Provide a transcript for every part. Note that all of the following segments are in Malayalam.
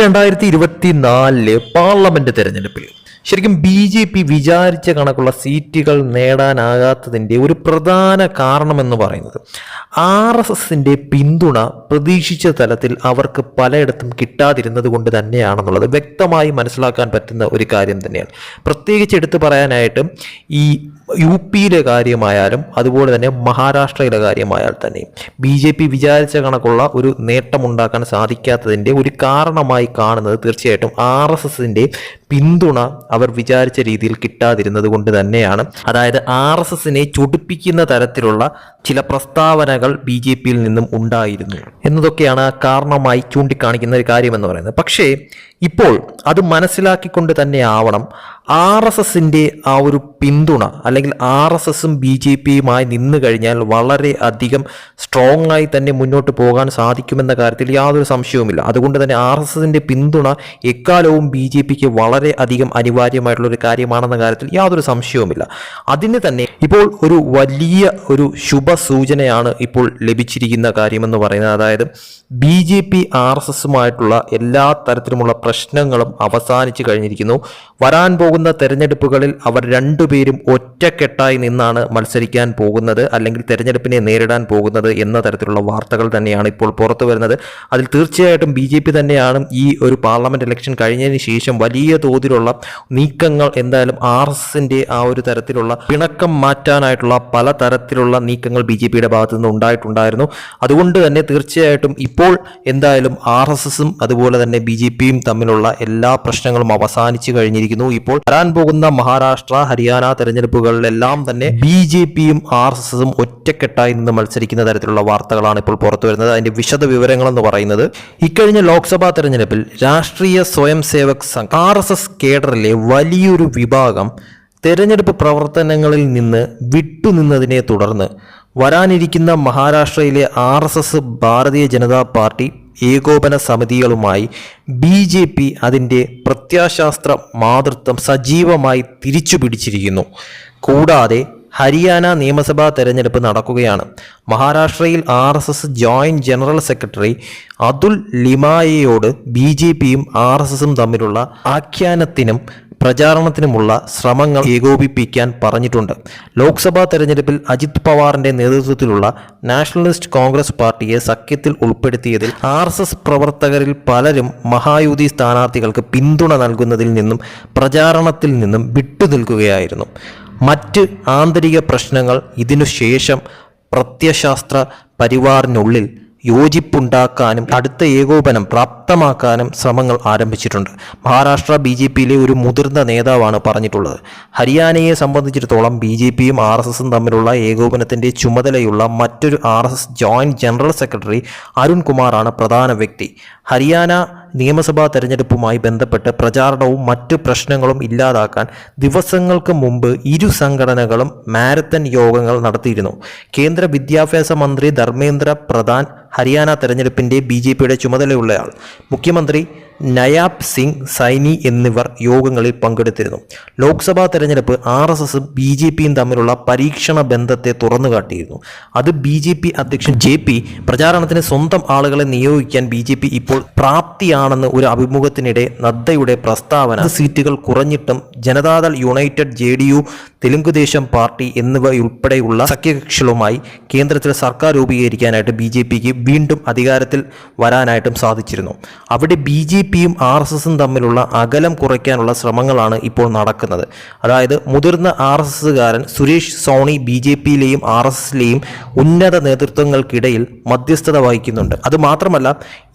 രണ്ടായിരത്തി ഇരുപത്തി നാലിലെ പാർലമെന്റ് തെരഞ്ഞെടുപ്പിൽ ശരിക്കും ബി ജെ പി വിചാരിച്ച കണക്കുള്ള സീറ്റുകൾ നേടാനാകാത്തതിന്റെ ഒരു പ്രധാന കാരണമെന്ന് പറയുന്നത് ആർ എസ് എസിന്റെ പിന്തുണ പ്രതീക്ഷിച്ച തലത്തിൽ അവർക്ക് പലയിടത്തും കിട്ടാതിരുന്നത് കൊണ്ട് തന്നെയാണെന്നുള്ളത് വ്യക്തമായി മനസ്സിലാക്കാൻ പറ്റുന്ന ഒരു കാര്യം തന്നെയാണ്. പ്രത്യേകിച്ച് എടുത്തു പറയാനായിട്ട് ഈ യു പിയിലെ കാര്യമായാലും അതുപോലെ തന്നെ മഹാരാഷ്ട്രയിലെ കാര്യമായാൽ തന്നെ ബി ജെ പി വിചാരിച്ച കണക്കുള്ള ഒരു നേട്ടമുണ്ടാക്കാൻ സാധിക്കാത്തതിന്റെ ഒരു കാരണമായി കാണുന്നത് തീർച്ചയായിട്ടും ആർ എസ് എസിന്റെ പിന്തുണ അവർ വിചാരിച്ച രീതിയിൽ കിട്ടാതിരുന്നത് കൊണ്ട് തന്നെയാണ്. അതായത് ആർ എസ് എസിനെ ചൊടിപ്പിക്കുന്ന തരത്തിലുള്ള ചില പ്രസ്താവനകൾ ബി ജെ പിയിൽ നിന്നും ഉണ്ടായിരുന്നു. എന്നതൊക്കെയാണ് കാരണമായി ചൂണ്ടിക്കാണിക്കുന്ന ഒരു കാര്യമെന്ന് പറയുന്നത്. പക്ഷേ ഇപ്പോൾ അത് മനസ്സിലാക്കിക്കൊണ്ട് തന്നെ ആവണം. ആർ എസ് എസിന്റെ ആ ഒരു പിന്തുണ അല്ലെങ്കിൽ ആർ എസ് എസും ബി ജെ പിയുമായി നിന്ന് കഴിഞ്ഞാൽ വളരെ അധികം സ്ട്രോങ് ആയി തന്നെ മുന്നോട്ട് പോകാൻ സാധിക്കുമെന്ന കാര്യത്തിൽ യാതൊരു സംശയവുമില്ല. അതുകൊണ്ട് തന്നെ ആർ എസ് എസിന്റെ പിന്തുണ എക്കാലവും ബി ജെ പിക്ക് വളരെ അധികം അനിവാര്യമായിട്ടുള്ള ഒരു കാര്യമാണെന്ന കാര്യത്തിൽ യാതൊരു സംശയവുമില്ല. അതിന് തന്നെ ഇപ്പോൾ ഒരു വലിയ ഒരു ശുഭ സൂചനയാണ് ഇപ്പോൾ ലഭിച്ചിരിക്കുന്ന കാര്യമെന്ന് പറയുന്നത്. അതായത് B J P R S എസുമായിട്ടുള്ള എല്ലാ തരത്തിലുമുള്ള പ്രശ്നങ്ങളും അവസാനിച്ചു കഴിഞ്ഞിരിക്കുന്നു. വരാൻ പോകുന്ന തെരഞ്ഞെടുപ്പുകളിൽ അവർ രണ്ടുപേരും ഒറ്റക്കെട്ടായി നിന്നാണ് മത്സരിക്കാൻ പോകുന്നത് അല്ലെങ്കിൽ തെരഞ്ഞെടുപ്പിനെ നേരിടാൻ പോകുന്നത് എന്ന തരത്തിലുള്ള വാർത്തകൾ തന്നെയാണ് ഇപ്പോൾ പുറത്തു വരുന്നത്. അതിൽ തീർച്ചയായിട്ടും ബി തന്നെയാണ് ഈ ഒരു പാർലമെന്റ് ഇലക്ഷൻ കഴിഞ്ഞതിന് ശേഷം വലിയ തോതിലുള്ള നീക്കങ്ങൾ എന്തായാലും ആർ എസ് ആ ഒരു തരത്തിലുള്ള പിണക്കം മാറ്റാനായിട്ടുള്ള പല തരത്തിലുള്ള നീക്കങ്ങൾ ബി ജെ പിയുടെ ഭാഗത്തു നിന്ന് ഉണ്ടായിട്ടുണ്ടായിരുന്നു. അതുകൊണ്ട് തന്നെ തീർച്ചയായിട്ടും ഇപ്പോൾ എന്തായാലും ആർ എസ് എസും അതുപോലെ തന്നെ ബി ജെ പിയും തമ്മിലുള്ള എല്ലാ പ്രശ്നങ്ങളും അവസാനിച്ചു കഴിഞ്ഞിരിക്കുന്നു. ഇപ്പോൾ വരാൻ പോകുന്ന മഹാരാഷ്ട്ര ഹരിയാന തെരഞ്ഞെടുപ്പുകളിലെല്ലാം തന്നെ ബി ജെ പിയും ആർ എസ് എസും ഒറ്റക്കെട്ടായി നിന്ന് മത്സരിക്കുന്ന തരത്തിലുള്ള വാർത്തകളാണ് ഇപ്പോൾ പുറത്തു വരുന്നത്. അതിന്റെ വിശദ വിവരങ്ങൾ എന്ന് പറയുന്നത് ഇക്കഴിഞ്ഞ ലോക്സഭാ തെരഞ്ഞെടുപ്പിൽ Rashtriya Swayamsevak Sangh R S S കേഡറിലെ വലിയൊരു വിഭാഗം തെരഞ്ഞെടുപ്പ് പ്രവർത്തനങ്ങളിൽ നിന്ന് വിട്ടുനിന്നതിനെ തുടർന്ന് വരാനിരിക്കുന്ന മഹാരാഷ്ട്രയിലെ R S S Bharatiya Janata party ഏകോപന സമിതികളുമായി ബി ജെ പി അതിന്റെ പ്രത്യാശാസ്ത്ര മാതൃത്വം സജീവമായി തിരിച്ചു പിടിച്ചിരിക്കുന്നു. കൂടാതെ ഹരിയാന നിയമസഭാ തെരഞ്ഞെടുപ്പ് നടക്കുകയാണ്. മഹാരാഷ്ട്രയിൽ R S S joint general secretary Atul ലിമായയോട് B J പിയും ആർ എസ് എസും തമ്മിലുള്ള ആഖ്യാനത്തിനും പ്രചാരണത്തിനുമുള്ള ശ്രമങ്ങൾ ഏകോപിപ്പിക്കാൻ പറഞ്ഞിട്ടുണ്ട്. ലോക്സഭാ തെരഞ്ഞെടുപ്പിൽ അജിത് പവാറിന്റെ നേതൃത്വത്തിലുള്ള നാഷണലിസ്റ്റ് കോൺഗ്രസ് പാർട്ടിയെ സഖ്യത്തിൽ ഉൾപ്പെടുത്തിയതിൽ ആർ എസ് എസ് പ്രവർത്തകരിൽ പലരും മഹായുതി സ്ഥാനാർത്ഥികൾക്ക് പിന്തുണ നൽകുന്നതിൽ നിന്നും പ്രചാരണത്തിൽ നിന്നും വിട്ടുനിൽക്കുകയായിരുന്നു. മറ്റ് ആന്തരിക പ്രശ്നങ്ങൾ ഇതിനുശേഷം പ്രത്യശാസ്ത്ര പരിവാറിനുള്ളിൽ യോജിപ്പുണ്ടാക്കാനും അടുത്ത ഏകോപനം പ്രാപ്തമാക്കാനും ശ്രമങ്ങൾ ആരംഭിച്ചിട്ടുണ്ട്. മഹാരാഷ്ട്ര ബി ജെ പിയിലെ ഒരു മുതിർന്ന നേതാവാണ് പറഞ്ഞിട്ടുള്ളത്. ഹരിയാനയെ സംബന്ധിച്ചിടത്തോളം ബി ജെ പിയും ആർ എസ് എസും തമ്മിലുള്ള ഏകോപനത്തിന്റെ ചുമതലയുള്ള മറ്റൊരു R S S joint general secretary Arun കുമാറാണ് പ്രധാന വ്യക്തി. ഹരിയാന നിയമസഭാ തെരഞ്ഞെടുപ്പുമായി ബന്ധപ്പെട്ട് പ്രചാരണവും മറ്റ് പ്രശ്നങ്ങളും ഇല്ലാതാക്കാൻ ദിവസങ്ങൾക്ക് മുമ്പ് ഇരു സംഘടനകളും മാരത്തൺ യോഗങ്ങൾ നടത്തിയിരുന്നു. കേന്ദ്ര വിദ്യാഭ്യാസ മന്ത്രി ധർമ്മേന്ദ്ര പ്രധാൻ ഹരിയാന തെരഞ്ഞെടുപ്പിന്റെ ബി ചുമതലയുള്ളയാൾ. മുഖ്യമന്ത്രി നയാബ് സിംഗ് സൈനി എന്നിവർ യോഗങ്ങളിൽ പങ്കെടുത്തിരുന്നു. ലോക്സഭാ തെരഞ്ഞെടുപ്പ് ആർ എസ് എസും ബി ജെ പിയും തമ്മിലുള്ള പരീക്ഷണ ബന്ധത്തെ തുറന്നുകാട്ടിയിരുന്നു. അത് ബി ജെ പി അധ്യക്ഷൻ ജെ പി പ്രചാരണത്തിന് സ്വന്തം ആളുകളെ നിയോഗിക്കാൻ ബി ജെ പി ഇപ്പോൾ പ്രാപ്തിയാണെന്ന് ഒരു അഭിമുഖത്തിനിടെ നദ്ദയുടെ പ്രസ്താവന. സീറ്റുകൾ കുറഞ്ഞിട്ടും Janata Dal United J D U Telugu Desam party എന്നിവയുൾപ്പെടെയുള്ള സഖ്യകക്ഷികളുമായി കേന്ദ്രത്തിൽ സർക്കാർ രൂപീകരിക്കാനായിട്ട് ബി ജെ പിക്ക് വീണ്ടും അധികാരത്തിൽ വരാനായിട്ടും സാധിച്ചിരുന്നു. അവിടെ ബി ജെ പിയും ആർ എസ് എസും തമ്മിലുള്ള അകലം കുറയ്ക്കാനുള്ള ശ്രമങ്ങളാണ് ഇപ്പോൾ നടക്കുന്നത്. അതായത് മുതിർന്ന ആർ എസ് എസുകാരൻ സുരേഷ് സോണി ബി ജെ പിയിലെയും ആർ എസ് എസിലെയും ഉന്നത നേതൃത്വങ്ങൾക്കിടയിൽ മധ്യസ്ഥത വഹിക്കുന്നുണ്ട്. അത് മാത്രമല്ല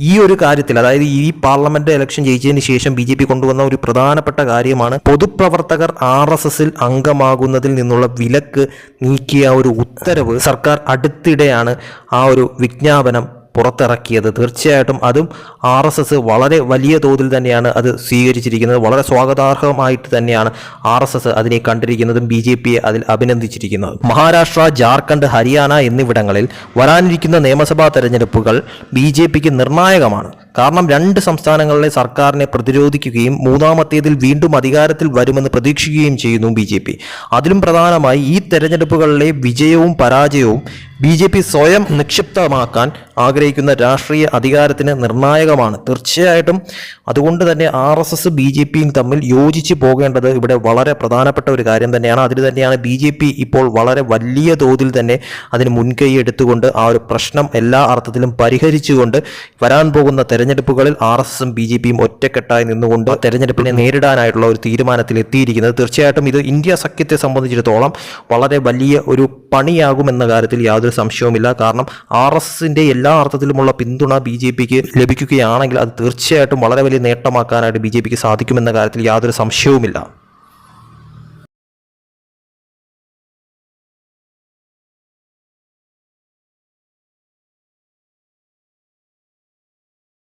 ഈ ഒരു കാര്യത്തിൽ അതായത് ഈ പാർലമെന്റ് ഇലക്ഷൻ ജയിച്ചതിന് ശേഷം ബി ജെ പി കൊണ്ടുവന്ന ഒരു പ്രധാനപ്പെട്ട കാര്യമാണ് പൊതുപ്രവർത്തകർ ആർ എസ് എസിൽ അംഗമാകുന്നതിൽ നിന്നുള്ള വിലക്ക് നീക്കിയ ഒരു ഉത്തരവ് സർക്കാർ അടുത്തിടെയാണ് ആ ഒരു വിജ്ഞാപനം പുറത്തിറക്കിയത്. തീർച്ചയായിട്ടും അതും ആർ എസ് എസ് വളരെ വലിയ തോതിൽ തന്നെയാണ് അത് സ്വീകരിച്ചിരിക്കുന്നത്. വളരെ സ്വാഗതാർഹമായിട്ട് തന്നെയാണ് ആർ എസ് എസ് അതിനെ കണ്ടിരിക്കുന്നതും ബി ജെ പിയെ അതിൽ അഭിനന്ദിച്ചിരിക്കുന്നത്. മഹാരാഷ്ട്ര ജാർഖണ്ഡ് ഹരിയാന എന്നിവിടങ്ങളിൽ വരാനിരിക്കുന്ന നിയമസഭാ തെരഞ്ഞെടുപ്പുകൾ ബി ജെ പിക്ക് നിർണായകമാണ്. കാരണം രണ്ട് സംസ്ഥാനങ്ങളിലെ സർക്കാരിനെ പ്രതിരോധിക്കുകയും മൂന്നാമത്തേതിൽ വീണ്ടും അധികാരത്തിൽ വരുമെന്ന് പ്രതീക്ഷിക്കുകയും ചെയ്യുന്നു ബി ജെ പി. അതിലും പ്രധാനമായി ഈ തെരഞ്ഞെടുപ്പുകളിലെ വിജയവും പരാജയവും ബി ജെ പി സ്വയം നിക്ഷിപ്തമാക്കാൻ ആഗ്രഹിക്കുന്ന രാഷ്ട്രീയ അധികാരത്തിന് നിർണായകമാണ്. തീർച്ചയായിട്ടും അതുകൊണ്ട് തന്നെ R S S B J പിയും തമ്മിൽ യോജിച്ച് പോകേണ്ടത് ഇവിടെ വളരെ പ്രധാനപ്പെട്ട ഒരു കാര്യം തന്നെയാണ്. അതിൽ തന്നെയാണ് ബി ജെ പി ഇപ്പോൾ വളരെ വലിയ തോതിൽ തന്നെ അതിന് മുൻകൈ എടുത്തുകൊണ്ട് ആ ഒരു പ്രശ്നം എല്ലാ അർത്ഥത്തിലും പരിഹരിച്ചുകൊണ്ട് വരാൻ പോകുന്ന തെരഞ്ഞെടുപ്പുകളിൽ ആർ എസ് എസും ബി ജെ പിയും ഒറ്റക്കെട്ടായി നിന്നുകൊണ്ട് തെരഞ്ഞെടുപ്പിനെ നേരിടാനായിട്ടുള്ള ഒരു തീരുമാനത്തിൽ എത്തിയിരിക്കുന്നത്. തീർച്ചയായിട്ടും ഇത് ഇന്ത്യ സഖ്യത്തെ സംബന്ധിച്ചിടത്തോളം വളരെ വലിയ ഒരു പണിയാകുമെന്ന കാര്യത്തിൽ യാതൊരു സംശയവുമില്ല. കാരണം ആർ എസ് എസിന്റെ എല്ലാ അർത്ഥത്തിലുമുള്ള പിന്തുണ ബി ജെ പിക്ക് ലഭിക്കുകയാണെങ്കിൽ അത് തീർച്ചയായിട്ടും വളരെ വലിയ നേട്ടമാക്കാനായിട്ട് ബി ജെ പിക്ക് സാധിക്കുമെന്ന കാര്യത്തിൽ യാതൊരു സംശയവുമില്ല.